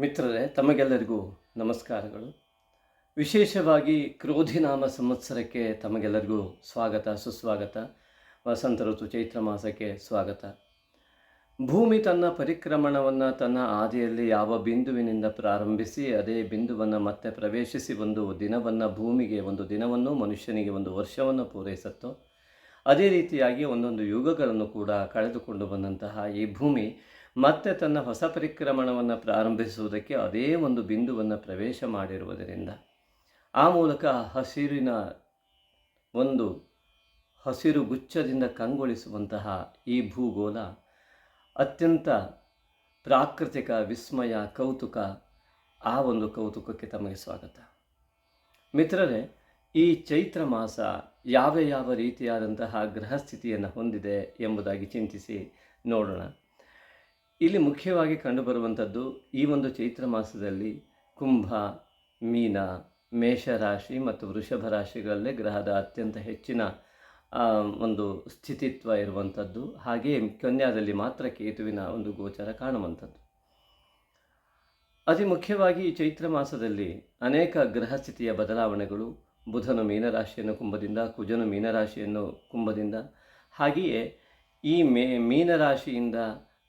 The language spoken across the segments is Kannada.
ಮಿತ್ರರೇ, ತಮಗೆಲ್ಲರಿಗೂ ನಮಸ್ಕಾರಗಳು. ವಿಶೇಷವಾಗಿ ಕ್ರೋಧಿನಾಮ ಸಂವತ್ಸರಕ್ಕೆ ತಮಗೆಲ್ಲರಿಗೂ ಸ್ವಾಗತ, ಸುಸ್ವಾಗತ. ವಸಂತ ಋತು, ಚೈತ್ರ ಮಾಸಕ್ಕೆ ಸ್ವಾಗತ. ಭೂಮಿ ತನ್ನ ಪರಿಕ್ರಮಣವನ್ನು ತನ್ನ ಆದಿಯಲ್ಲಿ ಯಾವ ಬಿಂದುವಿನಿಂದ ಪ್ರಾರಂಭಿಸಿ, ಅದೇ ಬಿಂದುವನ್ನು ಮತ್ತೆ ಪ್ರವೇಶಿಸಿ ಒಂದು ದಿನವನ್ನು, ಭೂಮಿಗೆ ಒಂದು ದಿನವನ್ನು, ಮನುಷ್ಯನಿಗೆ ಒಂದು ವರ್ಷವನ್ನು ಪೂರೈಸುತ್ತೋ, ಅದೇ ರೀತಿಯಾಗಿ ಒಂದೊಂದು ಯುಗಗಳನ್ನು ಕೂಡ ಕಳೆದುಕೊಂಡು ಬಂದಂತಹ ಈ ಭೂಮಿ ಮತ್ತೆ ತನ್ನ ಹೊಸ ಪರಿಕ್ರಮಣವನ್ನು ಪ್ರಾರಂಭಿಸುವುದಕ್ಕೆ ಅದೇ ಒಂದು ಬಿಂದುವನ್ನು ಪ್ರವೇಶ ಮಾಡಿರುವುದರಿಂದ ಆ ಮೂಲಕ ಹಸಿರಿನ ಒಂದು ಹಸಿರು ಗುಚ್ಛದಿಂದ ಕಂಗೊಳಿಸುವಂತಹ ಈ ಭೂಗೋಳ ಅತ್ಯಂತ ಪ್ರಾಕೃತಿಕ, ವಿಸ್ಮಯ, ಕೌತುಕ, ಆ ಒಂದು ಕೌತುಕಕ್ಕೆ ತಮಗೆ ಸ್ವಾಗತ. ಮಿತ್ರರೇ, ಈ ಚೈತ್ರ ಮಾಸ ಯಾವ ಯಾವ ರೀತಿಯಾದಂತಹ ಗ್ರಹಸ್ಥಿತಿಯನ್ನು ಹೊಂದಿದೆ ಎಂಬುದಾಗಿ ಚಿಂತಿಸಿ ನೋಡೋಣ. ಇಲ್ಲಿ ಮುಖ್ಯವಾಗಿ ಕಂಡುಬರುವಂಥದ್ದು ಈ ಒಂದು ಚೈತ್ರ ಮಾಸದಲ್ಲಿ ಕುಂಭ, ಮೀನ, ಮೇಷರಾಶಿ ಮತ್ತು ವೃಷಭ ರಾಶಿಗಳಲ್ಲೇ ಗ್ರಹದ ಅತ್ಯಂತ ಹೆಚ್ಚಿನ ಒಂದು ಸ್ಥಿತಿತ್ವ ಇರುವಂಥದ್ದು. ಹಾಗೆಯೇ ಕನ್ಯಾದಲ್ಲಿ ಮಾತ್ರ ಕೇತುವಿನ ಒಂದು ಗೋಚರ ಕಾಣುವಂಥದ್ದು. ಅತಿ ಮುಖ್ಯವಾಗಿ ಈ ಚೈತ್ರ ಮಾಸದಲ್ಲಿ ಅನೇಕ ಗ್ರಹ ಸ್ಥಿತಿಯ ಬದಲಾವಣೆಗಳು, ಬುಧನು ಮೀನರಾಶಿಯನ್ನು ಕುಂಭದಿಂದ, ಕುಜನು ಮೀನರಾಶಿಯನ್ನು ಕುಂಭದಿಂದ. ಹಾಗೆಯೇ ಈ ಮೇ, ಮೀನರಾಶಿಯಿಂದ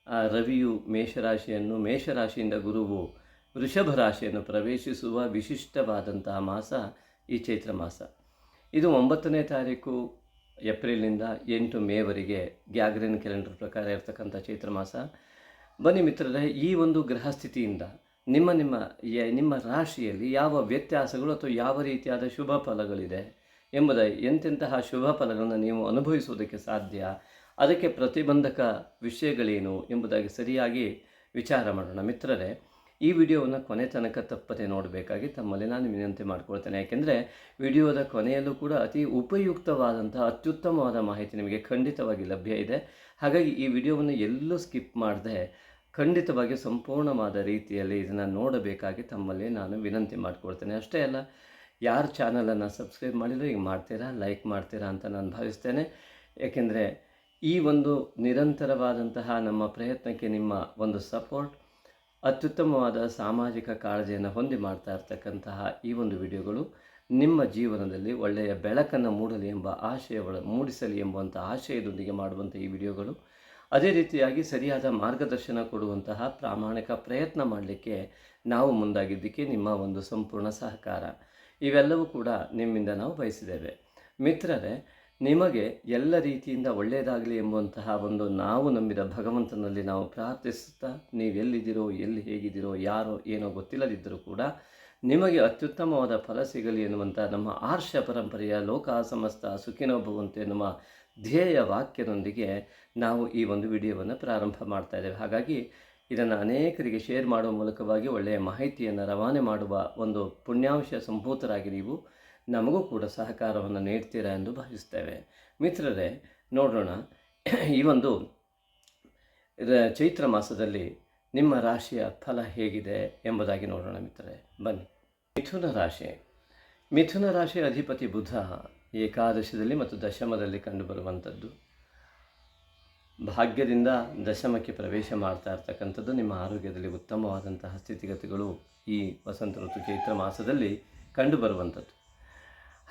ಆ, ರವಿಯು ಮೇಷರಾಶಿಯನ್ನು ಮೇಷರಾಶಿಯಿಂದ ಗುರುವು ವೃಷಭ ರಾಶಿಯನ್ನು ಪ್ರವೇಶಿಸುವ ವಿಶಿಷ್ಟವಾದಂತಹ ಮಾಸ ಈ ಚೈತ್ರ ಮಾಸ. ಇದು ಒಂಬತ್ತನೇ ತಾರೀಕು ಏಪ್ರಿಲ್ನಿಂದ ಎಂಟು ಮೇವರೆಗೆ ಗ್ಯಾಗ್ರಿನ್ ಕ್ಯಾಲೆಂಡರ್ ಪ್ರಕಾರ ಇರತಕ್ಕಂಥ ಚೈತ್ರ ಮಾಸ. ಬನ್ನಿ ಮಿತ್ರರೇ ಈ ಒಂದು ಗ್ರಹ ಸ್ಥಿತಿಯಿಂದ ನಿಮ್ಮ ನಿಮ್ಮ ನಿಮ್ಮ ರಾಶಿಯಲ್ಲಿ ಯಾವ ವ್ಯತ್ಯಾಸಗಳು ಅಥವಾ ಯಾವ ರೀತಿಯಾದ ಶುಭ ಫಲಗಳಿದೆ ಎಂಬುದ ಎಂತೆಂತಹ ಶುಭ ಫಲಗಳನ್ನು ನೀವು ಅನುಭವಿಸುವುದಕ್ಕೆ ಸಾಧ್ಯ? ಅದಕ್ಕೆ ಪ್ರತಿಬಂಧಕ ವಿಷಯಗಳೇನು ಎಂಬುದಾಗಿ ಸರಿಯಾಗಿ ವಿಚಾರ ಮಾಡೋಣ. ಮಿತ್ರರೇ, ಈ ವಿಡಿಯೋವನ್ನು ಕೊನೆ ತನಕ ತಪ್ಪದೆ ನೋಡಬೇಕಾಗಿ ತಮ್ಮಲ್ಲಿ ನಾನು ವಿನಂತಿ ಮಾಡಿಕೊಳ್ತೇನೆ. ಯಾಕೆಂದರೆ, ವಿಡಿಯೋದ ಕೊನೆಯಲ್ಲೂ ಕೂಡ ಅತಿ ಉಪಯುಕ್ತವಾದಂತಹ ಅತ್ಯುತ್ತಮವಾದ ಮಾಹಿತಿ ನಿಮಗೆ ಖಂಡಿತವಾಗಿ ಲಭ್ಯ ಇದೆ. ಹಾಗಾಗಿ ಈ ವಿಡಿಯೋವನ್ನು ಎಲ್ಲೂ ಸ್ಕಿಪ್ ಮಾಡದೆ ಖಂಡಿತವಾಗಿ ಸಂಪೂರ್ಣವಾದ ರೀತಿಯಲ್ಲಿ ಇದನ್ನು ನೋಡಬೇಕಾಗಿ ತಮ್ಮಲ್ಲಿ ನಾನು ವಿನಂತಿ ಮಾಡಿಕೊಳ್ತೇನೆ. ಅಷ್ಟೇ ಅಲ್ಲ, ಯಾರು ಚಾನಲನ್ನು ಸಬ್ಸ್ಕ್ರೈಬ್ ಮಾಡಿದ್ರು ಈಗ ಮಾಡ್ತೀರಾ ಲೈಕ್ ಮಾಡ್ತೀರಾ ಅಂತ ನಾನು ಭಾವಿಸ್ತೇನೆ. ಏಕೆಂದರೆ ಈ ಒಂದು ನಿರಂತರವಾದಂತಹ ನಮ್ಮ ಪ್ರಯತ್ನಕ್ಕೆ ನಿಮ್ಮ ಒಂದು ಸಪೋರ್ಟ್, ಅತ್ಯುತ್ತಮವಾದ ಸಾಮಾಜಿಕ ಕಾಳಜಿಯನ್ನು ಹೊಂದಿ ಮಾಡ್ತಾ ಇರ್ತಕ್ಕಂತಹ ಈ ಒಂದು ವಿಡಿಯೋಗಳು ನಿಮ್ಮ ಜೀವನದಲ್ಲಿ ಒಳ್ಳೆಯ ಬೆಳಕನ್ನು ಮೂಡಲಿ ಎಂಬ ಆಶಯ ಮೂಡಿಸಲಿ ಎಂಬುವಂಥ ಆಶಯದೊಂದಿಗೆ ಮಾಡುವಂಥ ಈ ವಿಡಿಯೋಗಳು. ಅದೇ ರೀತಿಯಾಗಿ ಸರಿಯಾದ ಮಾರ್ಗದರ್ಶನ ಕೊಡುವಂತಹ ಪ್ರಾಮಾಣಿಕ ಪ್ರಯತ್ನ ಮಾಡಲಿಕ್ಕೆ ನಾವು ಮುಂದಾಗಿದ್ದಕ್ಕೆ ನಿಮ್ಮ ಒಂದು ಸಂಪೂರ್ಣ ಸಹಕಾರ. ಇವೆಲ್ಲವೂ ಕೂಡ ನಿಮ್ಮಿಂದ ನಾವು ಬಯಸಿದ್ದೇವೆ. ಮಿತ್ರರೇ ನಿಮಗೆ ಎಲ್ಲ ರೀತಿಯಿಂದ ಒಳ್ಳೆಯದಾಗಲಿ ಎಂಬಂತಹ ಒಂದು ನಾವು ನಂಬಿದ ಭಗವಂತನಲ್ಲಿ ನಾವು ಪ್ರಾರ್ಥಿಸುತ್ತಾ ನೀವು ಎಲ್ಲಿದ್ದೀರೋ, ಎಲ್ಲಿ ಹೇಗಿದ್ದೀರೋ, ಯಾರೋ, ಏನೋ ಗೊತ್ತಿಲ್ಲದಿದ್ದರೂ ಕೂಡ ನಿಮಗೆ ಅತ್ಯುತ್ತಮವಾದ ಫಲ ಸಿಗಲಿ ಎನ್ನುವಂಥ ನಮ್ಮ ಆರ್ಷ ಪರಂಪರೆಯ ಲೋಕ ಸಮಸ್ತ ಸುಖಿನೋ ನಮ್ಮ ಧ್ಯೇಯ ವಾಕ್ಯದೊಂದಿಗೆ ನಾವು ಈ ಒಂದು ವಿಡಿಯೋವನ್ನು ಪ್ರಾರಂಭ ಮಾಡ್ತಾ ಇದ್ದೇವೆ. ಹಾಗಾಗಿ ಇದನ್ನು ಅನೇಕರಿಗೆ ಶೇರ್ ಮಾಡುವ ಮೂಲಕವಾಗಿ ಒಳ್ಳೆಯ ಮಾಹಿತಿಯನ್ನು ರವಾನೆ ಮಾಡುವ ಒಂದು ಪುಣ್ಯಾಂಶ ಸಂಭೂತರಾಗಿ ನೀವು ನಮಗೂ ಕೂಡ ಸಹಕಾರವನ್ನು ನೀಡ್ತೀರಾ ಎಂದು ಭಾವಿಸ್ತೇವೆ. ಮಿತ್ರರೇ, ನೋಡೋಣ. ಈ ಒಂದು ಚೈತ್ರ ಮಾಸದಲ್ಲಿ ನಿಮ್ಮ ರಾಶಿಯ ಫಲ ಹೇಗಿದೆ ಎಂಬುದಾಗಿ ನೋಡೋಣ ಮಿತ್ರರೇ. ಬನ್ನಿ. ಮಿಥುನ ರಾಶಿ. ಮಿಥುನ ರಾಶಿ ಅಧಿಪತಿ ಬುಧ ಏಕಾದಶದಲ್ಲಿ ಮತ್ತು ದಶಮದಲ್ಲಿ ಕಂಡುಬರುವಂಥದ್ದು. ಭಾಗ್ಯದಿಂದ ದಶಮಕ್ಕೆ ಪ್ರವೇಶ ಮಾಡ್ತಾ ಇರ್ತಕ್ಕಂಥದ್ದು ನಿಮ್ಮ ಆರೋಗ್ಯದಲ್ಲಿ ಉತ್ತಮವಾದಂತಹ ಸ್ಥಿತಿಗತಿಗಳು ಈ ವಸಂತ ಋತು ಚೈತ್ರ ಮಾಸದಲ್ಲಿ ಕಂಡುಬರುವಂಥದ್ದು.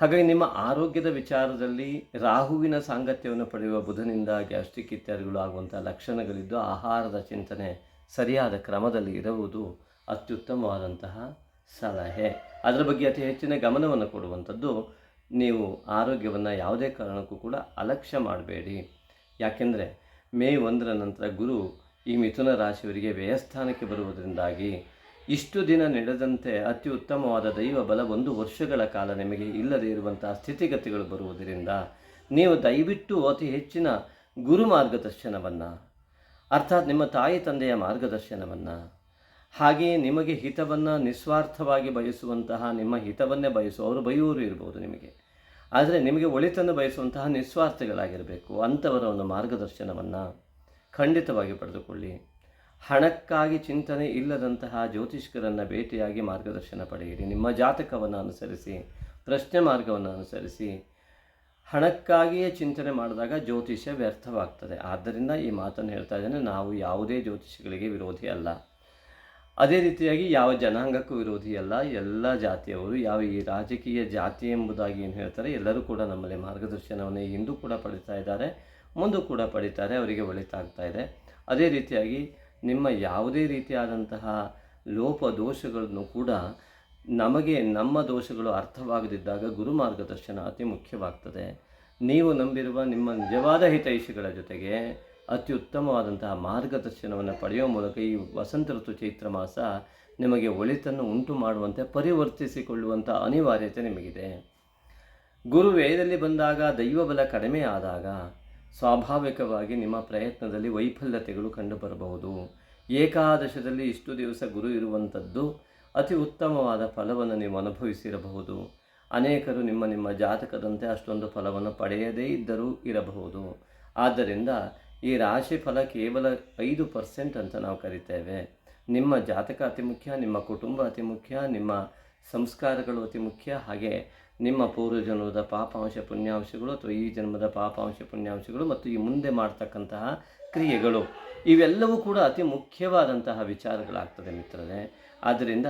ಹಾಗಾಗಿ ನಿಮ್ಮ ಆರೋಗ್ಯದ ವಿಚಾರದಲ್ಲಿ ರಾಹುವಿನ ಸಾಂಗತ್ಯವನ್ನು ಪಡೆಯುವ ಬುಧನಿಂದ ಗ್ಯಾಸ್ಟ್ರಿಕ್ ಇತ್ಯಾದಿಗಳು ಆಗುವಂಥ ಲಕ್ಷಣಗಳಿದ್ದು ಆಹಾರದ ಚಿಂತನೆ ಸರಿಯಾದ ಕ್ರಮದಲ್ಲಿ ಇರುವುದು ಅತ್ಯುತ್ತಮವಾದಂತಹ ಸಲಹೆ. ಅದರ ಬಗ್ಗೆ ಅತಿ ಹೆಚ್ಚಿನ ಗಮನವನ್ನು ಕೊಡುವಂಥದ್ದು ನೀವು ಆರೋಗ್ಯವನ್ನು ಯಾವುದೇ ಕಾರಣಕ್ಕೂ ಕೂಡ ಅಲಕ್ಷ್ಯ ಮಾಡಬೇಡಿ. ಯಾಕೆಂದರೆ ಮೇ ಒಂದರ ನಂತರ ಗುರು ಈ ಮಿಥುನ ರಾಶಿಯವರಿಗೆ ವ್ಯಯಸ್ಥಾನಕ್ಕೆ ಬರುವುದರಿಂದಾಗಿ ಇಷ್ಟು ದಿನ ನಡೆದಂತೆ ಅತಿ ಉತ್ತಮವಾದ ದೈವ ಬಲ ಒಂದು ವರ್ಷಗಳ ಕಾಲ ನಿಮಗೆ ಇಲ್ಲದೇ ಇರುವಂತಹ ಸ್ಥಿತಿಗತಿಗಳು ಬರುವುದರಿಂದ ನೀವು ದಯವಿಟ್ಟು ಅತಿ ಹೆಚ್ಚಿನ ಗುರು ಮಾರ್ಗದರ್ಶನವನ್ನು, ಅರ್ಥಾತ್ ನಿಮ್ಮ ತಾಯಿ ತಂದೆಯ ಮಾರ್ಗದರ್ಶನವನ್ನು ಹಾಗೆಯೇ ನಿಮಗೆ ಹಿತವನ್ನು ನಿಸ್ವಾರ್ಥವಾಗಿ ಬಯಸುವಂತಹ, ನಿಮ್ಮ ಹಿತವನ್ನೇ ಬಯಸುವ, ಅವರು ಬಯೋರು ಇರ್ಬೋದು ನಿಮಗೆ. ಆದರೆ ನಿಮಗೆ ಒಳಿತನ್ನು ಬಯಸುವಂತಹ ನಿಸ್ವಾರ್ಥಗಳಾಗಿರಬೇಕು. ಅಂಥವರ ಒಂದು ಮಾರ್ಗದರ್ಶನವನ್ನು ಖಂಡಿತವಾಗಿ ಪಡೆದುಕೊಳ್ಳಿ. ಹಣಕ್ಕಾಗಿ ಚಿಂತನೆ ಇಲ್ಲದಂತಹ ಜ್ಯೋತಿಷ್ಕರನ್ನು ಭೇಟಿಯಾಗಿ ಮಾರ್ಗದರ್ಶನ ಪಡೆಯಿರಿ. ನಿಮ್ಮ ಜಾತಕವನ್ನು ಅನುಸರಿಸಿ, ಪ್ರಶ್ನೆ ಮಾರ್ಗವನ್ನು ಅನುಸರಿಸಿ, ಹಣಕ್ಕಾಗಿಯೇ ಚಿಂತನೆ ಮಾಡಿದಾಗ ಜ್ಯೋತಿಷ್ಯ ವ್ಯರ್ಥವಾಗ್ತದೆ. ಆದ್ದರಿಂದ ಈ ಮಾತನ್ನು ಹೇಳ್ತಾ ಇದ್ದೇನೆ, ನಾವು ಯಾವುದೇ ಜ್ಯೋತಿಷಿಗಳಿಗೆ ವಿರೋಧಿ ಅಲ್ಲ. ಅದೇ ರೀತಿಯಾಗಿ ಯಾವ ಜನಾಂಗಕ್ಕೂ ವಿರೋಧಿ ಅಲ್ಲ. ಎಲ್ಲ ಜಾತಿಯವರು, ಯಾವ ಈ ರಾಜಕೀಯ ಜಾತಿ ಎಂಬುದಾಗಿ ಏನು ಹೇಳ್ತಾರೆ, ಎಲ್ಲರೂ ಕೂಡ ನಮ್ಮಲ್ಲಿ ಮಾರ್ಗದರ್ಶನವನ್ನು ಇಂದು ಕೂಡ ಪಡಿತಾ ಇದ್ದಾರೆ, ಮುಂದೂ ಕೂಡ ಪಡಿತಾರೆ, ಅವರಿಗೆ ಒಳಿತಾಗ್ತಾ ಇದೆ. ಅದೇ ರೀತಿಯಾಗಿ ನಿಮ್ಮ ಯಾವುದೇ ರೀತಿಯಾದಂತಹ ಲೋಪ ದೋಷಗಳನ್ನು ಕೂಡ ನಮಗೆ ನಮ್ಮ ದೋಷಗಳು ಅರ್ಥವಾಗದಿದ್ದಾಗ ಗುರು ಮಾರ್ಗದರ್ಶನ ಅತಿ ಮುಖ್ಯವಾಗ್ತದೆ. ನೀವು ನಂಬಿರುವ ನಿಮ್ಮ ನಿಜವಾದ ಹಿತೈಷಿಗಳ ಜೊತೆಗೆ ಅತ್ಯುತ್ತಮವಾದಂತಹ ಮಾರ್ಗದರ್ಶನವನ್ನು ಪಡೆಯುವ ಮೂಲಕ ಈ ವಸಂತ ಋತು ಚೈತ್ರ ಮಾಸ ನಿಮಗೆ ಒಳಿತನ್ನು ಉಂಟು ಮಾಡುವಂತೆ ಪರಿವರ್ತಿಸಿಕೊಳ್ಳುವಂಥ ಅನಿವಾರ್ಯತೆ ನಿಮಗಿದೆ. ಗುರು ವ್ಯಯದಲ್ಲಿ ಬಂದಾಗ ದೈವಬಲ ಕಡಿಮೆ ಆದಾಗ ಸ್ವಾಭಾವಿಕವಾಗಿ ನಿಮ್ಮ ಪ್ರಯತ್ನದಲ್ಲಿ ವೈಫಲ್ಯತೆಗಳು ಕಂಡುಬರಬಹುದು. ಏಕಾದಶದಲ್ಲಿ ಇಷ್ಟು ದಿವಸ ಗುರು ಇರುವಂಥದ್ದು ಅತಿ ಉತ್ತಮವಾದ ಫಲವನ್ನು ನೀವು ಅನುಭವಿಸಿರಬಹುದು. ಅನೇಕರು ನಿಮ್ಮ ನಿಮ್ಮ ಜಾತಕದಂತೆ ಅಷ್ಟೊಂದು ಫಲವನ್ನು ಪಡೆಯದೇ ಇದ್ದರೂ ಇರಬಹುದು. ಆದ್ದರಿಂದ ಈ ರಾಶಿ ಫಲ ಕೇವಲ ಐದು ಪರ್ಸೆಂಟ್ ಅಂತ ನಾವು ಕರಿತೇವೆ. ನಿಮ್ಮ ಜಾತಕ ಅತಿ ಮುಖ್ಯ, ನಿಮ್ಮ ಕುಟುಂಬ ಅತಿ ಮುಖ್ಯ, ನಿಮ್ಮ ಸಂಸ್ಕಾರಗಳು ಅತಿ ಮುಖ್ಯ, ಹಾಗೆ ನಿಮ್ಮ ಪೂರ್ವಜನ್ಮದ ಪಾಪಾಂಶ ಪುಣ್ಯಾಂಶಗಳು ಅಥವಾ ಈ ಜನ್ಮದ ಪಾಪಾಂಶ ಪುಣ್ಯಾಂಶಗಳು ಮತ್ತು ಈ ಮುಂದೆ ಮಾಡ್ತಕ್ಕಂತಹ ಕ್ರಿಯೆಗಳು, ಇವೆಲ್ಲವೂ ಕೂಡ ಅತಿ ಮುಖ್ಯವಾದಂತಹ ವಿಚಾರಗಳಾಗ್ತದೆ ಮಿತ್ರರೇ. ಆದ್ದರಿಂದ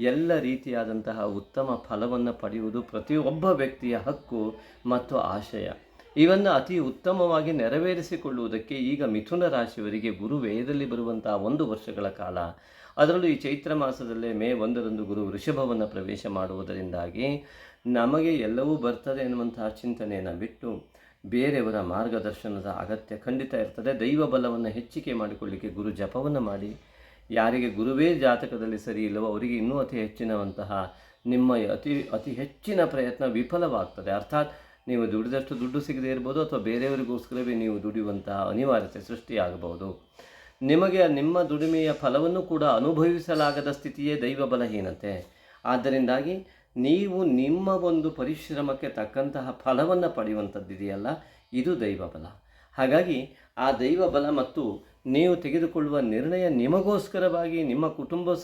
ಎಲ್ಲ ರೀತಿಯಾದಂತಹ ಉತ್ತಮ ಫಲವನ್ನು ಪಡೆಯುವುದು ಪ್ರತಿಯೊಬ್ಬ ವ್ಯಕ್ತಿಯ ಹಕ್ಕು ಮತ್ತು ಆಶಯ. ಇವನ್ನು ಅತಿ ಉತ್ತಮವಾಗಿ ನೆರವೇರಿಸಿಕೊಳ್ಳುವುದಕ್ಕೆ ಈಗ ಮಿಥುನ ರಾಶಿಯವರಿಗೆ ಗುರು ವೇದದಲ್ಲಿ ಬರುವಂತಹ ಒಂದು ವರ್ಷಗಳ ಕಾಲ. ಅದರಲ್ಲೂ ಈ ಚೈತ್ರ ಮಾಸದಲ್ಲೇ ಮೇ ಒಂದರಂದು ಗುರು ವೃಷಭವನ್ನು ಪ್ರವೇಶ ಮಾಡುವುದರಿಂದಾಗಿ ನಮಗೆ ಎಲ್ಲವೂ ಬರ್ತದೆ ಎನ್ನುವಂತಹ ಚಿಂತನೆಯನ್ನು ಬಿಟ್ಟು ಬೇರೆಯವರ ಮಾರ್ಗದರ್ಶನದ ಅಗತ್ಯ ಖಂಡಿತ ಇರ್ತದೆ. ದೈವ ಬಲವನ್ನು ಹೆಚ್ಚಿಕೆ ಮಾಡಿಕೊಳ್ಳಿಕ್ಕೆ ಗುರು ಜಪವನ್ನು ಮಾಡಿ. ಯಾರಿಗೆ ಗುರುವೇ ಜಾತಕದಲ್ಲಿ ಸರಿ ಇಲ್ಲವೋ ಅವರಿಗೆ ಇನ್ನೂ ಅತಿ ಹೆಚ್ಚಿನವಂತಹ ನಿಮ್ಮ ಅತಿ ಅತಿ ಹೆಚ್ಚಿನ ಪ್ರಯತ್ನ ವಿಫಲವಾಗ್ತದೆ. ಅರ್ಥಾತ್ ನೀವು ದುಡಿದಷ್ಟು ದುಡ್ಡು ಸಿಗದೇ ಇರ್ಬೋದು ಅಥವಾ ಬೇರೆಯವರಿಗೋಸ್ಕರವೇ ನೀವು ದುಡಿಯುವಂತಹ ಅನಿವಾರ್ಯತೆ ಸೃಷ್ಟಿಯಾಗಬಹುದು. ನಿಮಗೆ ನಿಮ್ಮ ದುಡಿಮೆಯ ಫಲವನ್ನು ಕೂಡ ಅನುಭವಿಸಲಾಗದ ಸ್ಥಿತಿಯೇ ದೈವ ಬಲಹೀನತೆ. ಆದ್ದರಿಂದಾಗಿ ನೀವು ನಿಮ್ಮ ಒಂದು ಪರಿಶ್ರಮಕ್ಕೆ ತಕ್ಕಂತಹ ಫಲವನ್ನು ಪಡೆಯುವಂಥದ್ದಿದೆಯಲ್ಲ, ಇದು ದೈವ ಬಲ ಹಾಗಾಗಿ ಆ ದೈವ ಬಲ ಮತ್ತು ನೀವು ತೆಗೆದುಕೊಳ್ಳುವ ನಿರ್ಣಯ ನಿಮಗೋಸ್ಕರವಾಗಿ, ನಿಮ್ಮ ಕುಟುಂಬ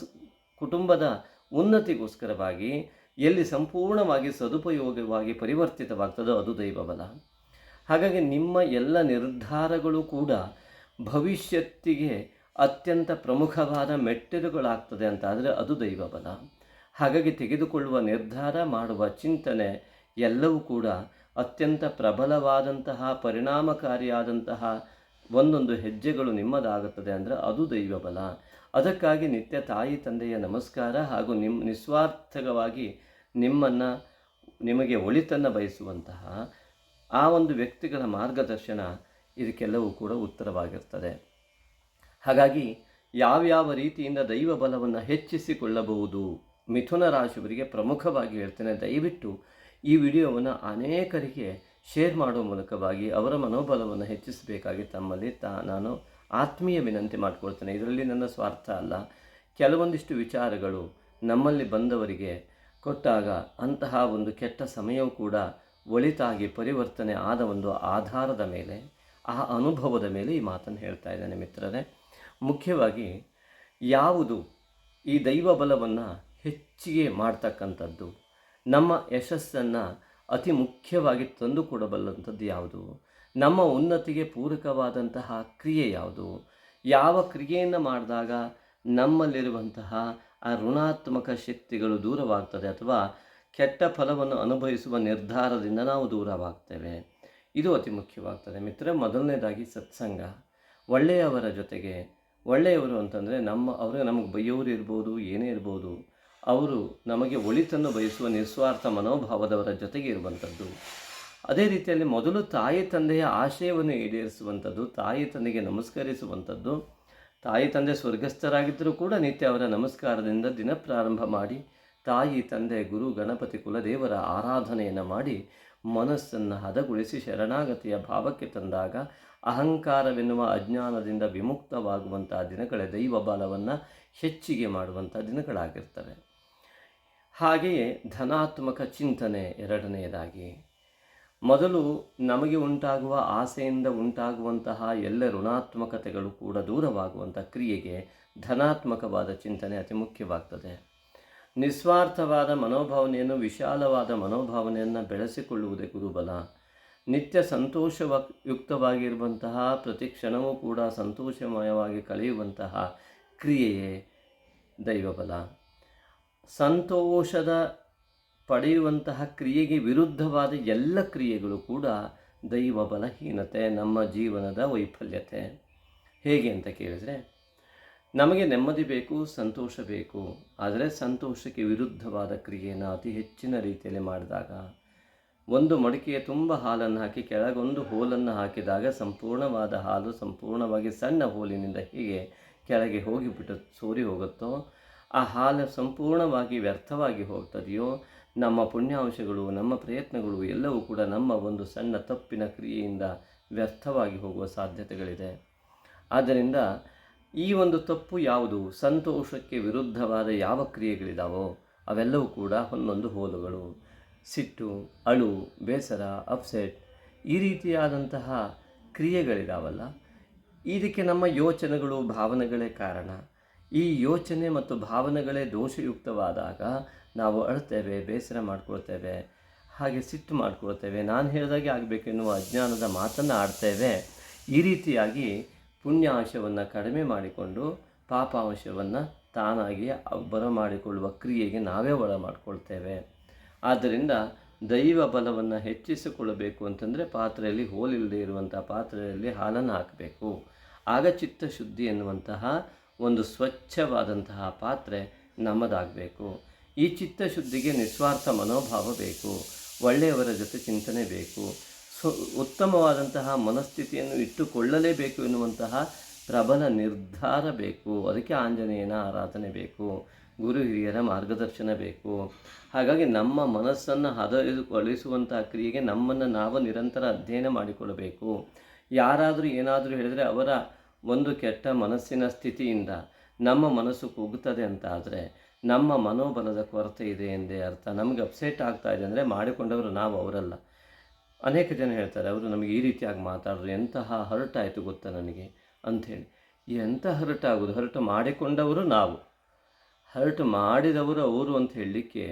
ಕುಟುಂಬದ ಉನ್ನತಿಗೋಸ್ಕರವಾಗಿ, ಎಲ್ಲಿ ಸಂಪೂರ್ಣವಾಗಿ ಸದುಪಯೋಗವಾಗಿ ಪರಿವರ್ತಿತವಾಗ್ತದೋ ಅದು ದೈವ ಬಲ ಹಾಗಾಗಿ ನಿಮ್ಮ ಎಲ್ಲ ನಿರ್ಧಾರಗಳು ಕೂಡ ಭವಿಷ್ಯತ್ತಿಗೆ ಅತ್ಯಂತ ಪ್ರಮುಖವಾದ ಮೆಟ್ಟಿಲುಗಳಾಗ್ತದೆ ಅಂತಾದರೆ ಅದು ದೈವ ಬಲ ಹಾಗಾಗಿ ತೆಗೆದುಕೊಳ್ಳುವ ನಿರ್ಧಾರ ಮಾಡುವ ಚಿಂತನೆ ಎಲ್ಲವೂ ಕೂಡ ಅತ್ಯಂತ ಪ್ರಬಲವಾದಂತಹ, ಪರಿಣಾಮಕಾರಿಯಾದಂತಹ ಒಂದೊಂದು ಹೆಜ್ಜೆಗಳು ನಿಮ್ಮದಾಗುತ್ತದೆ ಅಂದರೆ ಅದು ದೈವ ಬಲ ಅದಕ್ಕಾಗಿ ನಿತ್ಯ ತಾಯಿ ತಂದೆಯ ನಮಸ್ಕಾರ ಹಾಗೂ ನಿಮ್ಮ ನಿಸ್ವಾರ್ಥಕವಾಗಿ ನಿಮ್ಮನ್ನು, ನಿಮಗೆ ಒಳಿತನ್ನು ಬಯಸುವಂತಹ ಆ ಒಂದು ವ್ಯಕ್ತಿಗಳ ಮಾರ್ಗದರ್ಶನ ಇದಕ್ಕೆಲ್ಲವೂ ಕೂಡ ಉತ್ತರವಾಗಿರ್ತದೆ. ಹಾಗಾಗಿ ಯಾವ್ಯಾವ ರೀತಿಯಿಂದ ದೈವ ಬಲವನ್ನು ಹೆಚ್ಚಿಸಿಕೊಳ್ಳಬಹುದು? ಮಿಥುನ ರಾಶಿಯವರಿಗೆ ಪ್ರಮುಖವಾಗಿ ಹೇಳ್ತೇನೆ, ದಯವಿಟ್ಟು ಈ ವಿಡಿಯೋವನ್ನು ಅನೇಕರಿಗೆ ಶೇರ್ ಮಾಡುವ ಮೂಲಕವಾಗಿ ಅವರ ಮನೋಬಲವನ್ನು ಹೆಚ್ಚಿಸಬೇಕಾಗಿ ತಮ್ಮಲ್ಲಿ ತಾ, ನಾನು ಆತ್ಮೀಯ ವಿನಂತಿ ಮಾಡಿಕೊಳ್ತೇನೆ. ಇದರಲ್ಲಿ ನನ್ನ ಸ್ವಾರ್ಥ ಅಲ್ಲ. ಕೆಲವೊಂದಿಷ್ಟು ವಿಚಾರಗಳು ನಮ್ಮಲ್ಲಿ ಬಂದವರಿಗೆ ಕೊಟ್ಟಾಗ ಅಂತಹ ಒಂದು ಕೆಟ್ಟ ಸಮಯವೂ ಕೂಡ ಒಳಿತಾಗಿ ಪರಿವರ್ತನೆ ಆದ ಒಂದು ಆಧಾರದ ಮೇಲೆ, ಆ ಅನುಭವದ ಮೇಲೆ ಈ ಮಾತನ್ನು ಹೇಳ್ತಾ ಇದ್ದೇನೆ ಮಿತ್ರರೇ. ಮುಖ್ಯವಾಗಿ ಯಾವುದು ಈ ದೈವ ಬಲವನ್ನು ಹೆಚ್ಚಿಗೆ ಮಾಡ್ತಕ್ಕಂಥದ್ದು. ನಮ್ಮ ಯಶಸ್ಸನ್ನು ಅತಿ ಮುಖ್ಯವಾಗಿ ತಂದುಕೊಡಬಲ್ಲಂಥದ್ದು ಯಾವುದು? ನಮ್ಮ ಉನ್ನತಿಗೆ ಪೂರಕವಾದಂತಹ ಕ್ರಿಯೆ ಯಾವುದು? ಯಾವ ಕ್ರಿಯೆಯನ್ನು ಮಾಡಿದಾಗ ನಮ್ಮಲ್ಲಿರುವಂತಹ ಆ ಋಣಾತ್ಮಕ ಶಕ್ತಿಗಳು ದೂರವಾಗ್ತದೆ ಅಥವಾ ಕೆಟ್ಟ ಫಲವನ್ನು ಅನುಭವಿಸುವ ನಿರ್ಧಾರದಿಂದ ನಾವು ದೂರವಾಗ್ತೇವೆ? ಇದು ಅತಿ ಮುಖ್ಯವಾಗ್ತದೆ. ಮಿತ್ರ ಮೊದಲನೇದಾಗಿ ಸತ್ಸಂಗ. ಒಳ್ಳೆಯವರ ಜೊತೆಗೆ. ಒಳ್ಳೆಯವರು ಅಂತಂದರೆ ನಮ್ಮ, ಅವರು ನಮಗೆ ಬೈಯೋರು ಇರ್ಬೋದು, ಏನೇ ಇರ್ಬೋದು. ಅವರು ನಮಗೆ ಒಳಿತನ್ನು ಬಯಸುವ ನಿಸ್ವಾರ್ಥ ಮನೋಭಾವದವರ ಜೊತೆಗೆ ಇರುವಂಥದ್ದು. ಅದೇ ರೀತಿಯಲ್ಲಿ ಮೊದಲು ತಾಯಿ ತಂದೆಯ ಆಶಯವನ್ನು ಈಡೇರಿಸುವಂಥದ್ದು, ತಾಯಿ ತಂದೆಗೆ ನಮಸ್ಕರಿಸುವಂಥದ್ದು, ತಾಯಿ ತಂದೆ ಸ್ವರ್ಗಸ್ಥರಾಗಿದ್ದರೂ ಕೂಡ ನಿತ್ಯ ಅವರ ನಮಸ್ಕಾರದಿಂದ ದಿನ ಪ್ರಾರಂಭ ಮಾಡಿ, ತಾಯಿ ತಂದೆ ಗುರು ಗಣಪತಿ ಕುಲದೇವರ ಆರಾಧನೆಯನ್ನು ಮಾಡಿ ಮನಸ್ಸನ್ನು ಹದಗೊಳಿಸಿ ಶರಣಾಗತಿಯ ಭಾವಕ್ಕೆ ತಂದಾಗ ಅಹಂಕಾರವೆನ್ನುವ ಅಜ್ಞಾನದಿಂದ ವಿಮುಕ್ತವಾಗುವಂಥ ದಿನಗಳೇ ದೈವ ಬಲವನ್ನು ಹೆಚ್ಚಿಗೆ ಮಾಡುವಂಥ ದಿನಗಳಾಗಿರ್ತವೆ. ಹಾಗೆಯೇ ಧನಾತ್ಮಕ ಚಿಂತನೆ ಎರಡನೆಯದಾಗಿ, ಮೊದಲು ನಮಗೆ ಉಂಟಾಗುವ ಆಸೆಯಿಂದ ಉಂಟಾಗುವಂತಹ ಎಲ್ಲ ಋಣಾತ್ಮಕತೆಗಳು ಕೂಡ ದೂರವಾಗುವಂಥ ಕ್ರಿಯೆಗೆ ಧನಾತ್ಮಕವಾದ ಚಿಂತನೆ ಅತಿ ಮುಖ್ಯವಾಗ್ತದೆ. ನಿಸ್ವಾರ್ಥವಾದ ಮನೋಭಾವನೆಯನ್ನು, ವಿಶಾಲವಾದ ಮನೋಭಾವನೆಯನ್ನು ಬೆಳೆಸಿಕೊಳ್ಳುವುದೇ ಗುರುಬಲ. ನಿತ್ಯ ಸಂತೋಷವ ಯುಕ್ತವಾಗಿರುವಂತಹ ಪ್ರತಿ ಕ್ಷಣವೂ ಕೂಡ ಸಂತೋಷಮಯವಾಗಿ ಕಳೆಯುವಂತಹ ಕ್ರಿಯೆಯೇ ದೈವಬಲ. ಸಂತೋಷದ ಪಡೆಯುವಂತಹ ಕ್ರಿಯೆಗೆ ವಿರುದ್ಧವಾದ ಎಲ್ಲ ಕ್ರಿಯೆಗಳು ಕೂಡ ದೈವ ಬಲಹೀನತೆ, ನಮ್ಮ ಜೀವನದ ವೈಫಲ್ಯತೆ. ಹೇಗೆ ಅಂತ ಕೇಳಿದರೆ, ನಮಗೆ ನೆಮ್ಮದಿ ಬೇಕು, ಸಂತೋಷ ಬೇಕು. ಆದರೆ ಸಂತೋಷಕ್ಕೆ ವಿರುದ್ಧವಾದ ಕ್ರಿಯೆಯನ್ನು ಅತಿ ಹೆಚ್ಚಿನ ರೀತಿಯಲ್ಲಿ ಮಾಡಿದಾಗ, ಒಂದು ಮಡಿಕೆಯ ತುಂಬ ಹಾಲನ್ನು ಹಾಕಿ, ಕೆಳಗೊಂದು ಹೋಲನ್ನು ಹಾಕಿದಾಗ ಸಂಪೂರ್ಣವಾದ ಹಾಲು ಸಂಪೂರ್ಣವಾಗಿ ಸಣ್ಣ ಹೋಲಿನಿಂದ ಹೀಗೆ ಕೆಳಗೆ ಹೋಗಿಬಿಟ್ಟು ಸೋರಿ ಹೋಗುತ್ತೋ ಆ ಹಾಲು ಸಂಪೂರ್ಣವಾಗಿ ವ್ಯರ್ಥವಾಗಿ ಹೋಗ್ತದೆಯೋ, ನಮ್ಮ ಪುಣ್ಯಾಂಶಗಳು, ನಮ್ಮ ಪ್ರಯತ್ನಗಳು ಎಲ್ಲವೂ ಕೂಡ ನಮ್ಮ ಒಂದು ಸಣ್ಣ ತಪ್ಪಿನ ಕ್ರಿಯೆಯಿಂದ ವ್ಯರ್ಥವಾಗಿ ಹೋಗುವ ಸಾಧ್ಯತೆಗಳಿದೆ. ಆದ್ದರಿಂದ ಈ ಒಂದು ತಪ್ಪು ಯಾವುದು? ಸಂತೋಷಕ್ಕೆ ವಿರುದ್ಧವಾದ ಯಾವ ಕ್ರಿಯೆಗಳಿದಾವೋ, ಅವೆಲ್ಲವೂ ಕೂಡ ಒಂದೊಂದು ಹೋಲುಗಳು. ಸಿಟ್ಟು, ಅಳು, ಬೇಸರ, ಅಪ್ಸೆಟ್ ಈ ರೀತಿಯಾದಂತಹ ಕ್ರಿಯೆಗಳಿದಾವಲ್ಲ. ಇದಕ್ಕೆ ನಮ್ಮ ಯೋಚನೆಗಳು, ಭಾವನೆಗಳೇ ಕಾರಣ. ಈ ಯೋಚನೆ ಮತ್ತು ಭಾವನೆಗಳೇ ದೋಷಯುಕ್ತವಾದಾಗ ನಾವು ಅಳ್ತೇವೆ, ಬೇಸರ ಮಾಡ್ಕೊಳ್ತೇವೆ, ಹಾಗೆ ಸಿಟ್ಟು ಮಾಡ್ಕೊಳ್ತೇವೆ. ನಾನು ಹೇಳಿದಾಗೆ ಆಗಬೇಕೆನ್ನುವ ಅಜ್ಞಾನದ ಮಾತನ್ನು ಆಡ್ತೇವೆ. ಈ ರೀತಿಯಾಗಿ ಪುಣ್ಯಾಂಶವನ್ನು ಕಡಿಮೆ ಮಾಡಿಕೊಂಡು ಪಾಪಾಂಶವನ್ನು ತಾನಾಗಿ ಬರಮಾಡಿಕೊಳ್ಳುವ ಕ್ರಿಯೆಗೆ ನಾವೇ ಒಳ ಮಾಡಿಕೊಳ್ತೇವೆ. ಆದ್ದರಿಂದ ದೈವ ಬಲವನ್ನು ಹೆಚ್ಚಿಸಿಕೊಳ್ಳಬೇಕು ಅಂತಂದರೆ ಪಾತ್ರೆಯಲ್ಲಿ ಹೋಲಿಲ್ಲದೆ ಇರುವಂಥ ಪಾತ್ರೆಯಲ್ಲಿ ಹಾಲನ್ನು ಹಾಕಬೇಕು. ಆಗ ಚಿತ್ತ ಶುದ್ಧಿ ಎನ್ನುವಂತಹ ಒಂದು ಸ್ವಚ್ಛವಾದಂತಹ ಪಾತ್ರೆ ನಮ್ಮದಾಗಬೇಕು. ಈ ಚಿತ್ತಶುದ್ಧಿಗೆ ನಿಸ್ವಾರ್ಥ ಮನೋಭಾವ ಬೇಕು. ಒಳ್ಳೆಯವರ ಜೊತೆ ಚಿಂತನೆ ಬೇಕು. ಸೊ, ಉತ್ತಮವಾದಂತಹ ಮನಸ್ಥಿತಿಯನ್ನು ಇಟ್ಟುಕೊಳ್ಳಲೇಬೇಕು ಎನ್ನುವಂತಹ ಪ್ರಬಲ ನಿರ್ಧಾರ ಬೇಕು. ಅದಕ್ಕೆ ಆಂಜನೇಯನ ಆರಾಧನೆ ಬೇಕು. ಗುರು ಹಿರಿಯರ ಮಾರ್ಗದರ್ಶನ ಬೇಕು. ಹಾಗಾಗಿ ನಮ್ಮ ಮನಸ್ಸನ್ನು ಹದಗೊಳಿಸುವಂತಹ ಕ್ರಿಯೆಗೆ ನಮ್ಮನ್ನು ನಾವು ನಿರಂತರ ಅಧ್ಯಯನ ಮಾಡಿಕೊಳ್ಳಬೇಕು. ಯಾರಾದರೂ ಏನಾದರೂ ಹೇಳಿದರೆ ಅವರ ಒಂದು ಕೆಟ್ಟ ಮನಸ್ಸಿನ ಸ್ಥಿತಿಯಿಂದ ನಮ್ಮ ಮನಸ್ಸು ಕುಗ್ಗುತ್ತದೆ ಅಂತ ಆದರೆ ನಮ್ಮ ಮನೋಬಲದ ಕೊರತೆ ಇದೆ ಎಂದೇ ಅರ್ಥ. ನಮಗೆ ಅಪ್ಸೆಟ್ ಆಗ್ತಾ ಇದೆ ಅಂದರೆ ಮಾಡಿಕೊಂಡವರು ನಾವು ಅವರಲ್ಲ. ಅನೇಕ ಜನ ಹೇಳ್ತಾರೆ, ಅವರು ನಮಗೆ ಈ ರೀತಿಯಾಗಿ ಮಾತಾಡಿದ್ರು ಎಂತಹ ಹರ್ಟ್ ಆಯಿತು ಗೊತ್ತಾ ನನಗೆ? ಅಂಥೇಳಿ ಎಂಥ ಹರ್ಟ್ ಆಗೋದು? ಹರ್ಟ್ ಮಾಡಿಕೊಂಡವರು ನಾವು. ಹರ್ಟ್ ಮಾಡಿದವರು ಅವರು ಅಂತ ಹೇಳಲಿಕ್ಕೆ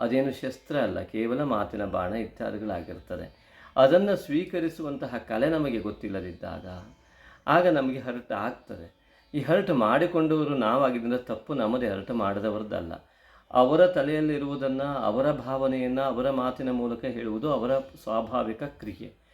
ಅದೇನು ಶಸ್ತ್ರ ಅಲ್ಲ, ಕೇವಲ ಮಾತಿನ ಬಾಣ ಇತ್ಯಾದಿಗಳಾಗಿರ್ತದೆ. ಅದನ್ನು ಸ್ವೀಕರಿಸುವಂತಹ ಕಲೆ ನಮಗೆ ಗೊತ್ತಿಲ್ಲದಿದ್ದಾಗ ಆಗ ನಮಗೆ ಹರ್ಟ್ ಆಗ್ತದೆ. ಈ ಹರ್ಟ್ ಮಾಡಿಕೊಂಡವರು ನಾವಾಗಿದ್ದರಿಂದ ತಪ್ಪು ನಮ್ಮದೇ ಹರ್ಟ್ ಮಾಡಿದವರದ್ದಲ್ಲ. ಅವರ ತಲೆಯಲ್ಲಿರುವುದನ್ನು, ಅವರ ಭಾವನೆಯನ್ನು, ಅವರ ಮಾತಿನ ಮೂಲಕ ಹೇಳುವುದು ಅವರ ಸ್ವಾಭಾವಿಕ ಕ್ರಿಯೆ.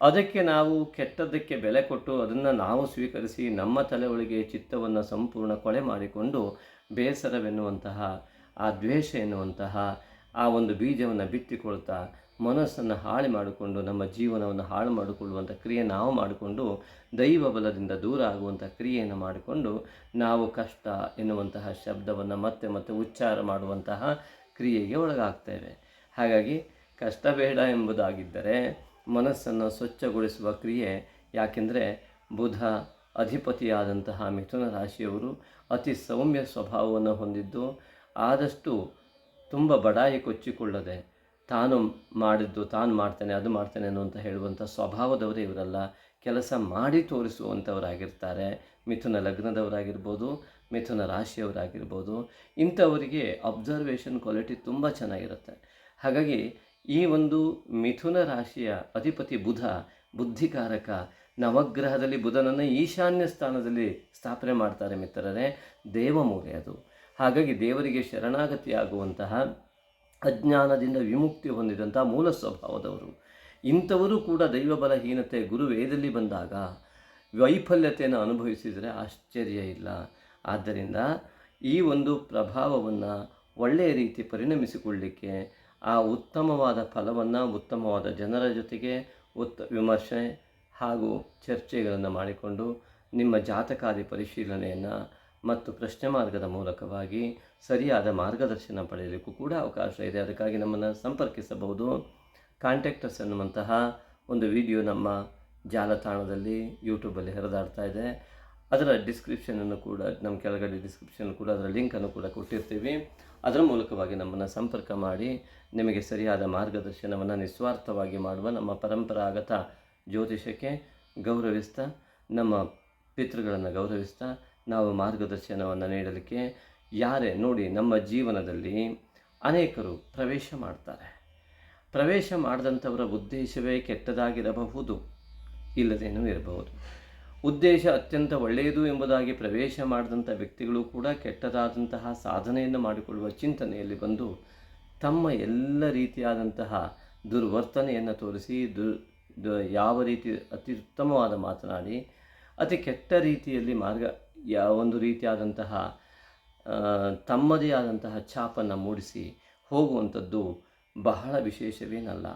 ಅದಕ್ಕೆ ನಾವು ಕೆಟ್ಟದ್ದಕ್ಕೆ ಬೆಲೆ ಕೊಟ್ಟು ಅದನ್ನು ನಾವು ಸ್ವೀಕರಿಸಿ ನಮ್ಮ ತಲೆ ಒಳಗೆ ಚಿತ್ತವನ್ನು ಸಂಪೂರ್ಣ ಕೊಳೆ ಮಾಡಿಕೊಂಡು ಬೇಸರವೆನ್ನುವಂತಹ, ಆ ದ್ವೇಷ ಎನ್ನುವಂತಹ, ಆ ಒಂದು ಬೀಜವನ್ನು ಬಿತ್ತಿಕೊಳ್ತಾ ಮನಸ್ಸನ್ನು ಹಾಳು ಮಾಡಿಕೊಂಡು, ನಮ್ಮ ಜೀವನವನ್ನು ಹಾಳು ಮಾಡಿಕೊಳ್ಳುವಂಥ ಕ್ರಿಯೆ ನಾವು ಮಾಡಿಕೊಂಡು, ದೈವ ಬಲದಿಂದ ದೂರ ಆಗುವಂಥ ಕ್ರಿಯೆಯನ್ನು ಮಾಡಿಕೊಂಡು, ನಾವು ಕಷ್ಟ ಎನ್ನುವಂತಹ ಶಬ್ದವನ್ನು ಮತ್ತೆ ಮತ್ತೆ ಉಚ್ಚಾರ ಮಾಡುವಂತಹ ಕ್ರಿಯೆಗೆ ಒಳಗಾಗ್ತೇವೆ ಹಾಗಾಗಿ ಕಷ್ಟ ಬೇಡ ಎಂಬುದಾಗಿದ್ದರೆ ಮನಸ್ಸನ್ನು ಸ್ವಚ್ಛಗೊಳಿಸುವ ಕ್ರಿಯೆ, ಯಾಕೆಂದರೆ ಬುಧ ಅಧಿಪತಿಯಾದಂತಹ ಮಿಥುನ ರಾಶಿಯವರು ಅತಿ ಸೌಮ್ಯ ಸ್ವಭಾವವನ್ನು ಹೊಂದಿದ್ದು, ಆದಷ್ಟು ತುಂಬ ಬಡಾಯಿ ಕೊಚ್ಚಿಕೊಳ್ಳದೆ ತಾನು ಮಾಡಿದ್ದು, ತಾನು ಮಾಡ್ತೇನೆ, ಅದು ಮಾಡ್ತೇನೆ ಅನ್ನುವಂಥ ಹೇಳುವಂಥ ಸ್ವಭಾವದವರೇ ಇವರಲ್ಲ ಕೆಲಸ ಮಾಡಿ ತೋರಿಸುವಂಥವರಾಗಿರ್ತಾರೆ. ಮಿಥುನ ಲಗ್ನದವರಾಗಿರ್ಬೋದು, ಮಿಥುನ ರಾಶಿಯವರಾಗಿರ್ಬೋದು. ಇಂಥವರಿಗೆ ಅಬ್ಸರ್ವೇಷನ್ ಕ್ವಾಲಿಟಿ ತುಂಬ ಚೆನ್ನಾಗಿರುತ್ತೆ. ಹಾಗಾಗಿ ಈ ಒಂದು ಮಿಥುನ ರಾಶಿಯ ಅಧಿಪತಿ ಬುಧ ಬುದ್ಧಿಕಾರಕ ನವಗ್ರಹದಲ್ಲಿ ಬುಧನನ್ನು ಈಶಾನ್ಯ ಸ್ಥಾನದಲ್ಲಿ ಸ್ಥಾಪನೆ ಮಾಡ್ತಾರೆ ಮಿತ್ರರೇ. ದೇವಮೂಲೆ ಅದು. ಹಾಗಾಗಿ ದೇವರಿಗೆ ಶರಣಾಗತಿಯಾಗುವಂತಹ ಅಜ್ಞಾನದಿಂದ ವಿಮುಕ್ತಿ ಹೊಂದಿದಂಥ ಮೂಲ ಸ್ವಭಾವದವರು. ಇಂಥವರು ಕೂಡ ದೈವ ಬಲಹೀನತೆ ಗುರುವೇದಲ್ಲಿ ಬಂದಾಗ ವೈಫಲ್ಯತೆಯನ್ನು ಅನುಭವಿಸಿದರೆ ಆಶ್ಚರ್ಯ ಇಲ್ಲ. ಆದ್ದರಿಂದ ಈ ಒಂದು ಪ್ರಭಾವವನ್ನು ಒಳ್ಳೆಯ ರೀತಿ ಪರಿಣಮಿಸಿಕೊಳ್ಳಲಿಕ್ಕೆ ಆ ಉತ್ತಮವಾದ ಫಲವನ್ನು, ಉತ್ತಮವಾದ ಜನರ ಜೊತೆಗೆ ಉತ್ತ ವಿಮರ್ಶೆ ಹಾಗೂ ಚರ್ಚೆಗಳನ್ನು ಮಾಡಿಕೊಂಡು ನಿಮ್ಮ ಜಾತಕಾದಿ ಪರಿಶೀಲನೆಯನ್ನು ಮತ್ತು ಪ್ರಶ್ನೆ ಮಾರ್ಗದ ಮೂಲಕವಾಗಿ ಸರಿಯಾದ ಮಾರ್ಗದರ್ಶನ ಪಡೆಯಲಿಕ್ಕೂ ಕೂಡ ಅವಕಾಶ ಇದೆ. ಅದಕ್ಕಾಗಿ ನಮ್ಮನ್ನು ಸಂಪರ್ಕಿಸಬಹುದು. ಕಾಂಟ್ಯಾಕ್ಟರ್ಸ್ ಎನ್ನುವಂತಹ ಒಂದು ವಿಡಿಯೋ ನಮ್ಮ ಜಾಲತಾಣದಲ್ಲಿ ಯೂಟ್ಯೂಬಲ್ಲಿ ಹರಿದಾಡ್ತಾ ಇದೆ. ಅದರ ಡಿಸ್ಕ್ರಿಪ್ಷನನ್ನು ಕೂಡ, ನಮ್ಮ ಕೆಳಗಡೆ ಡಿಸ್ಕ್ರಿಪ್ಷನ್ ಕೂಡ, ಅದರ ಲಿಂಕನ್ನು ಕೂಡ ಕೊಟ್ಟಿರ್ತೀವಿ. ಅದರ ಮೂಲಕವಾಗಿ ನಮ್ಮನ್ನು ಸಂಪರ್ಕ ಮಾಡಿ, ನಿಮಗೆ ಸರಿಯಾದ ಮಾರ್ಗದರ್ಶನವನ್ನು ನಿಸ್ವಾರ್ಥವಾಗಿ ಮಾಡುವ ನಮ್ಮ ಪರಂಪರಾಗತ ಜ್ಯೋತಿಷಕ್ಕೆ ಗೌರವಿಸ್ತಾ, ನಮ್ಮ ಪಿತೃಗಳನ್ನು ಗೌರವಿಸ್ತಾ ನಾವು ಮಾರ್ಗದರ್ಶನವನ್ನು ನೀಡಲಿಕ್ಕೆ ಯಾರೇ ನೋಡಿ ನಮ್ಮ ಜೀವನದಲ್ಲಿ ಅನೇಕರು ಪ್ರವೇಶ ಮಾಡ್ತಾರೆ. ಪ್ರವೇಶ ಮಾಡಿದಂಥವರ ಉದ್ದೇಶವೇ ಕೆಟ್ಟದಾಗಿರಬಹುದು, ಇಲ್ಲದೇನೂ ಇರಬಹುದು. ಉದ್ದೇಶ ಅತ್ಯಂತ ಒಳ್ಳೆಯದು ಎಂಬುದಾಗಿ ಪ್ರವೇಶ ಮಾಡಿದಂಥ ವ್ಯಕ್ತಿಗಳು ಕೂಡ ಕೆಟ್ಟದಾದಂತಹ ಸಾಧನೆಯನ್ನು ಮಾಡಿಕೊಳ್ಳುವ ಚಿಂತನೆಯಲ್ಲಿ ಬಂದು ತಮ್ಮ ಎಲ್ಲ ರೀತಿಯಾದಂತಹ ದುರ್ವರ್ತನೆಯನ್ನು ತೋರಿಸಿ ಯಾವ ರೀತಿ ಅತ್ಯುತ್ತಮವಾದ ಮಾತನಾಡಿ, ಅತಿ ಕೆಟ್ಟ ರೀತಿಯಲ್ಲಿ ಮಾರ್ಗ ಯಾವ ಒಂದು ರೀತಿಯಾದಂತಹ ತಮ್ಮದೇ ಆದಂತಹ ಛಾಪನ್ನು ಮೂಡಿಸಿ ಹೋಗುವಂಥದ್ದು ಬಹಳ ವಿಶೇಷವೇನಲ್ಲ.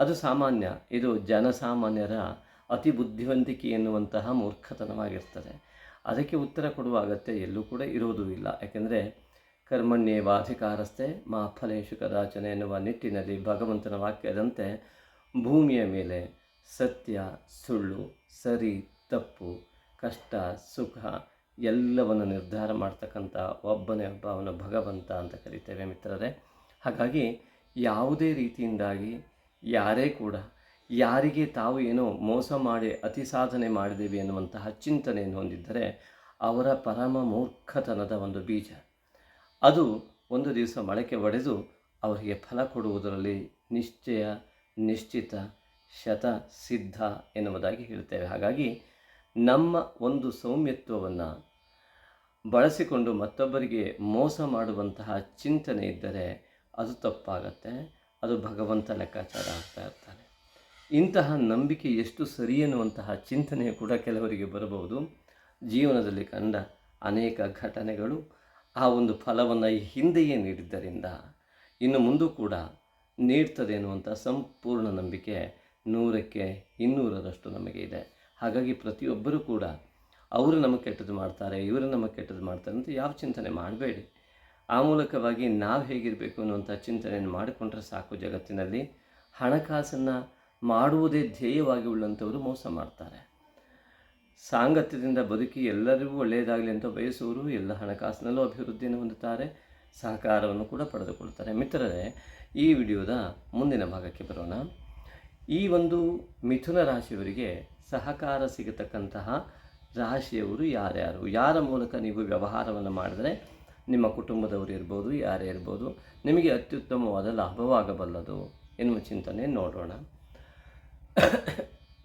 ಅದು ಸಾಮಾನ್ಯ, ಇದು ಜನಸಾಮಾನ್ಯರ ಅತಿ ಬುದ್ಧಿವಂತಿಕೆ ಎನ್ನುವಂತಹ ಮೂರ್ಖತನವಾಗಿರ್ತದೆ. ಅದಕ್ಕೆ ಉತ್ತರ ಕೊಡುವ ಅಗತ್ಯ ಎಲ್ಲೂ ಕೂಡ ಇರೋದೂ ಇಲ್ಲ. ಯಾಕೆಂದರೆ ಕರ್ಮಣ್ಯೇವಾಧಿಕಾರಸ್ಥೆ ಮಾ ಫಲೇಶು ಕದಾಚನೆ ಎನ್ನುವ ನಿಟ್ಟಿನಲ್ಲಿ ಭಗವಂತನ ವಾಕ್ಯದಂತೆ ಭೂಮಿಯ ಮೇಲೆ ಸತ್ಯ, ಸುಳ್ಳು, ಸರಿ, ತಪ್ಪು ಕಷ್ಟ, ಸುಖ ಎಲ್ಲವನ್ನು ನಿರ್ಧಾರ ಮಾಡ್ತಕ್ಕಂಥ ಒಬ್ಬನೇ ಒಬ್ಬ ಅವನ ಭಗವಂತ ಅಂತ ಕರಿತೇವೆ ಮಿತ್ರರೇ. ಹಾಗಾಗಿ ಯಾವುದೇ ರೀತಿಯಿಂದಾಗಿ ಯಾರೇ ಕೂಡ ಯಾರಿಗೆ ತಾವು ಏನೋ ಮೋಸ ಮಾಡಿ, ಅತಿ ಸಾಧನೆ ಮಾಡಿದ್ದೀವಿ ಎನ್ನುವಂತಹ ಚಿಂತನೆಯನ್ನು ಹೊಂದಿದ್ದರೆ ಅವರ ಪರಮ ಮೂರ್ಖತನದ ಒಂದು ಬೀಜ. ಅದು ಒಂದು ದಿವಸ ಮೊಳಕೆ ಒಡೆದು ಅವರಿಗೆ ಫಲ ಕೊಡುವುದರಲ್ಲಿ ನಿಶ್ಚಯ, ನಿಶ್ಚಿತ, ಶತ, ಸಿದ್ಧ ಎನ್ನುವುದಾಗಿ ಹೇಳ್ತೇವೆ. ಹಾಗಾಗಿ ನಮ್ಮ ಒಂದು ಸೌಮ್ಯತ್ವವನ್ನು ಬಳಸಿಕೊಂಡು ಮತ್ತೊಬ್ಬರಿಗೆ ಮೋಸ ಮಾಡುವಂತಹ ಚಿಂತನೆ ಇದ್ದರೆ ಅದು ತಪ್ಪಾಗತ್ತೆ, ಅದು ಭಗವಂತ ಲೆಕ್ಕಾಚಾರ ಆಗ್ತಾ ಇರ್ತಾನೆ. ಇಂತಹ ನಂಬಿಕೆ ಎಷ್ಟು ಸರಿ ಎನ್ನುವಂತಹ ಚಿಂತನೆ ಕೂಡ ಕೆಲವರಿಗೆ ಬರಬಹುದು. ಜೀವನದಲ್ಲಿ ಕಂಡ ಅನೇಕ ಘಟನೆಗಳು ಆ ಒಂದು ಫಲವನ್ನು ಹಿಂದೆಯೇ ನೀಡಿದ್ದರಿಂದ ಇನ್ನು ಮುಂದೂ ಕೂಡ ನೀಡ್ತದೆ ಎನ್ನುವಂಥ ಸಂಪೂರ್ಣ ನಂಬಿಕೆ ನೂರಕ್ಕೆ ಇನ್ನೂರರಷ್ಟು ನಮಗೆ ಇದೆ. ಹಾಗಾಗಿ ಪ್ರತಿಯೊಬ್ಬರೂ ಕೂಡ ಅವರು ನಮಗೆ ಕೆಟ್ಟದ್ದು ಮಾಡ್ತಾರೆ, ಇವರು ನಮಗೆ ಕೆಟ್ಟದ್ದು ಮಾಡ್ತಾರೆ ಅಂತ ಯಾವ ಚಿಂತನೆ ಮಾಡಬೇಡಿ. ಆ ಮೂಲಕವಾಗಿ ನಾವು ಹೇಗಿರಬೇಕು ಅನ್ನುವಂಥ ಚಿಂತನೆಯನ್ನು ಮಾಡಿಕೊಂಡ್ರೆ ಸಾಕು ಜಗತ್ತಿನಲ್ಲಿ. ಹಣಕಾಸನ್ನು ಮಾಡುವುದೇ ಧ್ಯೇಯವಾಗಿ ಉಳ್ಳಂಥವರು ಮೋಸ ಮಾಡ್ತಾರೆ. ಸಾಂಗತ್ಯದಿಂದ ಬದುಕಿ ಎಲ್ಲರಿಗೂ ಒಳ್ಳೆಯದಾಗಲಿ ಅಂತ ಬಯಸುವರು ಎಲ್ಲ ಹಣಕಾಸಿನಲ್ಲೂ ಅಭಿವೃದ್ಧಿಯನ್ನು ಹೊಂದುತ್ತಾರೆ, ಸಹಕಾರವನ್ನು ಕೂಡ ಪಡೆದುಕೊಳ್ತಾರೆ ಮಿತ್ರರೇ, ಈ ವಿಡಿಯೋದ ಮುಂದಿನ ಭಾಗಕ್ಕೆ ಬರೋಣ. ಈ ಒಂದು ಮಿಥುನ ರಾಶಿಯವರಿಗೆ ಸಹಕಾರ ಸಿಗತಕ್ಕಂತಹ ರಾಶಿಯವರು ಯಾರ್ಯಾರು? ಯಾರ ಮೂಲಕ ನೀವು ವ್ಯವಹಾರವನ್ನು ಮಾಡಿದರೆ ನಿಮ್ಮ ಕುಟುಂಬದವರು ಇರ್ಬೋದು, ಯಾರೇ ಇರ್ಬೋದು, ನಿಮಗೆ ಅತ್ಯುತ್ತಮವಾದ ಲಾಭವಾಗಬಲ್ಲದು? ಎನ್ನುವ ಚಿಂತನೆ ನೋಡೋಣ.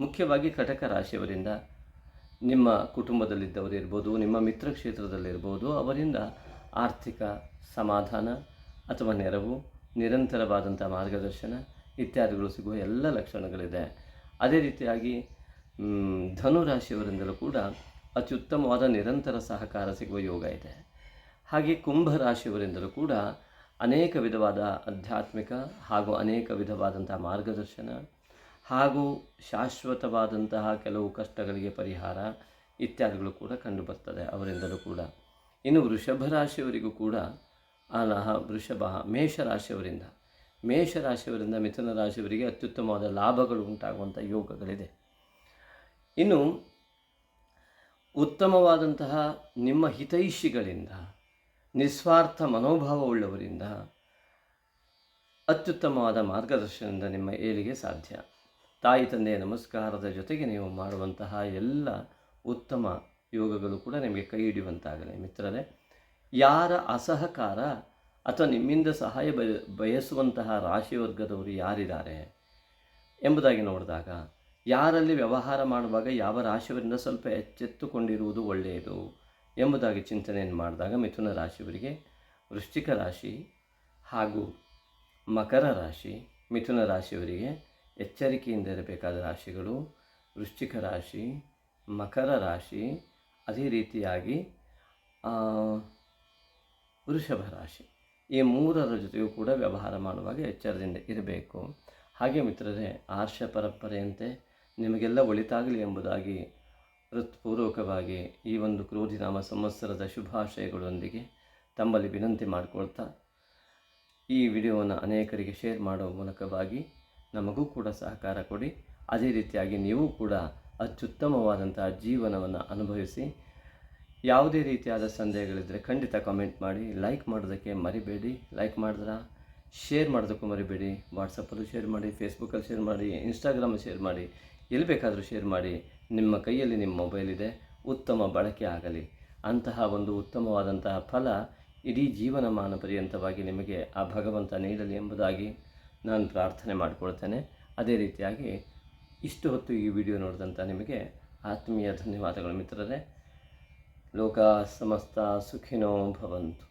ಮುಖ್ಯವಾಗಿ ಕಟಕ ರಾಶಿಯವರಿಂದ ನಿಮ್ಮ ಕುಟುಂಬದಲ್ಲಿದ್ದವರು ಇರ್ಬೋದು, ನಿಮ್ಮ ಮಿತ್ರ ಕ್ಷೇತ್ರದಲ್ಲಿರ್ಬೋದು, ಅವರಿಂದ ಆರ್ಥಿಕ ಸಮಾಧಾನ ಅಥವಾ ನೆರವು, ನಿರಂತರವಾದಂಥ ಮಾರ್ಗದರ್ಶನ ಇತ್ಯಾದಿಗಳು ಸಿಗುವ ಎಲ್ಲ ಲಕ್ಷಣಗಳಿದೆ. ಅದೇ ರೀತಿಯಾಗಿ ಧನು ರಾಶಿಯವರಿಂದಲೂ ಕೂಡ ಅತ್ಯುತ್ತಮವಾದ ನಿರಂತರ ಸಹಕಾರ ಸಿಗುವ ಯೋಗ ಇದೆ. ಹಾಗೆ ಕುಂಭ ರಾಶಿಯವರಿಂದಲೂ ಕೂಡ ಅನೇಕ ವಿಧವಾದ ಆಧ್ಯಾತ್ಮಿಕ ಹಾಗೂ ಅನೇಕ ವಿಧವಾದಂತಹ ಮಾರ್ಗದರ್ಶನ ಹಾಗೂ ಶಾಶ್ವತವಾದಂತಹ ಕೆಲವು ಕಷ್ಟಗಳಿಗೆ ಪರಿಹಾರ ಇತ್ಯಾದಿಗಳು ಕೂಡ ಕಂಡುಬರ್ತದೆ ಅವರಿಂದಲೂ ಕೂಡ. ಇನ್ನು ವೃಷಭ ರಾಶಿಯವರಿಗೂ ಕೂಡ ಅಲಹ ವೃಷಭ ಮೇಷರಾಶಿಯವರಿಂದ ಮೇಷರಾಶಿಯವರಿಂದ ಮಿಥುನ ರಾಶಿಯವರಿಗೆ ಅತ್ಯುತ್ತಮವಾದ ಲಾಭಗಳು ಉಂಟಾಗುವಂಥ ಯೋಗಗಳಿದೆ. ಇನ್ನು ಉತ್ತಮವಾದಂತಹ ನಿಮ್ಮ ಹಿತೈಷಿಗಳಿಂದ, ನಿಸ್ವಾರ್ಥ ಮನೋಭಾವವುಳ್ಳವರಿಂದ ಅತ್ಯುತ್ತಮವಾದ ಮಾರ್ಗದರ್ಶನದಿಂದ ನಿಮ್ಮ ಏಳಿಗೆ ಸಾಧ್ಯ. ತಾಯಿ ತಂದೆಯ ನಮಸ್ಕಾರದ ಜೊತೆಗೆ ನೀವು ಮಾಡುವಂತಹ ಎಲ್ಲ ಉತ್ತಮ ಯೋಗಗಳು ಕೂಡ ನಿಮಗೆ ಕೈ ಹಿಡಿಯುವಂತಾಗಲಿ. ಮಿತ್ರರೇ, ಯಾರ ಅಸಹಕಾರ ಅಥವಾ ನಿಮ್ಮಿಂದ ಸಹಾಯ ಬಯ ಬಯಸುವಂತಹ ರಾಶಿವರ್ಗದವರು ಯಾರಿದ್ದಾರೆ ಎಂಬುದಾಗಿ ನೋಡಿದಾಗ ಯಾರಲ್ಲಿ ವ್ಯವಹಾರ ಮಾಡುವಾಗ ಯಾವ ರಾಶಿಯವರಿಂದ ಸ್ವಲ್ಪ ಎಚ್ಚೆತ್ತುಕೊಂಡಿರುವುದು ಒಳ್ಳೆಯದು ಎಂಬುದಾಗಿ ಚಿಂತನೆಯನ್ನು ಮಾಡಿದಾಗ ಮಿಥುನ ರಾಶಿಯವರಿಗೆ ವೃಶ್ಚಿಕ ರಾಶಿ ಹಾಗೂ ಮಕರ ರಾಶಿ ಮಿಥುನ ರಾಶಿಯವರಿಗೆ ಎಚ್ಚರಿಕೆಯಿಂದ ಇರಬೇಕಾದ ರಾಶಿಗಳು ವೃಶ್ಚಿಕ ರಾಶಿ, ಮಕರ ರಾಶಿ, ಅದೇ ರೀತಿಯಾಗಿ ವೃಷಭ ರಾಶಿ. ಈ ಮೂರರ ಜೊತೆಗೂ ಕೂಡ ವ್ಯವಹಾರ ಮಾಡುವಾಗ ಎಚ್ಚರದಿಂದ ಇರಬೇಕು. ಹಾಗೆ ಮಿತ್ರರೇ, ಆರ್ಷ ಪರಂಪರೆಯಂತೆ ನಿಮಗೆಲ್ಲ ಒಳಿತಾಗಲಿ ಎಂಬುದಾಗಿ ಹೃತ್ಪೂರ್ವಕವಾಗಿ ಈ ಒಂದು ಕ್ರೋಧಿನಾಮ ಸಂವತ್ಸರದ ಶುಭಾಶಯಗಳೊಂದಿಗೆ ತಮ್ಮಲ್ಲಿ ವಿನಂತಿ ಮಾಡಿಕೊಳ್ತಾ ಈ ವಿಡಿಯೋವನ್ನು ಅನೇಕರಿಗೆ ಶೇರ್ ಮಾಡುವ ಮೂಲಕವಾಗಿ ನಮಗೂ ಕೂಡ ಸಹಕಾರ ಕೊಡಿ. ಅದೇ ರೀತಿಯಾಗಿ ನೀವು ಕೂಡ ಅತ್ಯುತ್ತಮವಾದಂತಹ ಜೀವನವನ್ನು ಅನುಭವಿಸಿ, ಯಾವುದೇ ರೀತಿಯಾದ ಸಂದೇಹಗಳಿದ್ದರೆ ಖಂಡಿತ ಕಾಮೆಂಟ್ ಮಾಡಿ. ಲೈಕ್ ಮಾಡೋದಕ್ಕೆ ಮರಿಬೇಡಿ. ಲೈಕ್ ಮಾಡಿದ್ರ ಶೇರ್ ಮಾಡೋದಕ್ಕೂ ಮರಿಬೇಡಿ. ವಾಟ್ಸಪ್ಪಲ್ಲೂ ಶೇರ್ ಮಾಡಿ ಫೇಸ್ಬುಕ್ಕಲ್ಲಿ ಶೇರ್ ಮಾಡಿ ಇನ್ಸ್ಟಾಗ್ರಾಮಲ್ಲಿ ಶೇರ್ ಮಾಡಿ. ಎಲ್ಲಿ ಬೇಕಾದರೂ ಶೇರ್ ಮಾಡಿ, ನಿಮ್ಮ ಕೈಯಲ್ಲಿ ನಿಮ್ಮ ಮೊಬೈಲ್ ಇದೆ, ಉತ್ತಮ ಬಳಕೆ ಆಗಲಿ. ಅಂತಹ ಒಂದು ಉತ್ತಮವಾದಂತಹ ಫಲ ಇಡೀ ಜೀವನಮಾನ ಪರ್ಯಂತವಾಗಿ ನಿಮಗೆ ಆ ಭಗವಂತ ನೀಡಲಿ ಎಂಬುದಾಗಿ ನಾನು ಪ್ರಾರ್ಥನೆ ಮಾಡಿಕೊಳ್ತೇನೆ. ಅದೇ ರೀತಿಯಾಗಿ ಇಷ್ಟು ಹೊತ್ತು ಈ ವಿಡಿಯೋ ನೋಡಿದಂಥ ನಿಮಗೆ ಆತ್ಮೀಯ ಧನ್ಯವಾದಗಳು ಮಿತ್ರರೇ. ಲೋಕ ಸಮಸ್ತ ಸುಖಿನೋ ಭವಂತು.